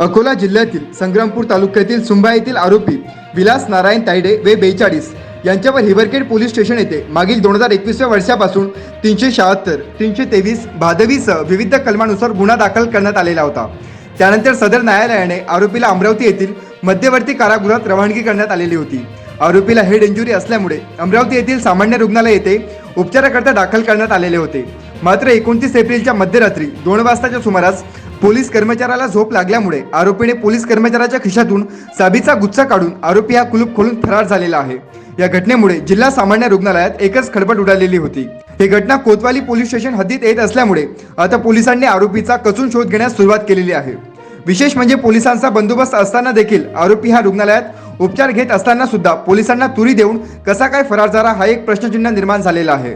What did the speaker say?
अकोला जिल्ह्यातील संग्रामपूर तालुक्यातील सुंबा येथील आरोपी विलास नारायण तायडे वे बेचाळीस यांच्यावर हिवरखेड पोलीस स्टेशन येथे मागील दोन हजार एकवीसव्या वर्षापासून तीनशे शहात्तर तीनशे तेवीस भादवीसह विविध कलमानुसार गुन्हा दाखल करण्यात आलेला होता. त्यानंतर सदर न्यायालयाने आरोपीला अमरावती येथील मध्यवर्ती कारागृहात रवानगी करण्यात आलेली होती. आरोपीला हेड इंजुरी असल्यामुळे अमरावती येथील सामान्य रुग्णालय येथे उपचाराकरता दाखल करण्यात आलेले होते. मात्र एकोणतीस एप्रिलच्या मध्यरात्री दोन वाजताच्या सुमारास पोलीस कर्मचाऱ्याला झोप लागल्यामुळे आरोपीने पोलीस कर्मचाऱ्याच्या खिशातून चाबीचा गुच्छा काढून आरोपी हा कुलूप खोलून फरार झालेला आहे. या घटनेमुळे जिल्हा सामान्य रुग्णालयात एकच खळबळ उडालेली होती. ही घटना कोतवाली पोलीस स्टेशन हद्दीत येत असल्यामुळे आता पोलिसांनी आरोपीचा कसून शोध घेण्यास सुरुवात केलेली आहे. विशेष म्हणजे पोलिसांचा बंदोबस्त असताना देखील आरोपी हा रुग्णालयात उपचार घेत असताना सुद्धा पोलिसांना तुरी देऊन कसा काय फरार झाला हा एक प्रश्नचिन्ह निर्माण झालेला आहे.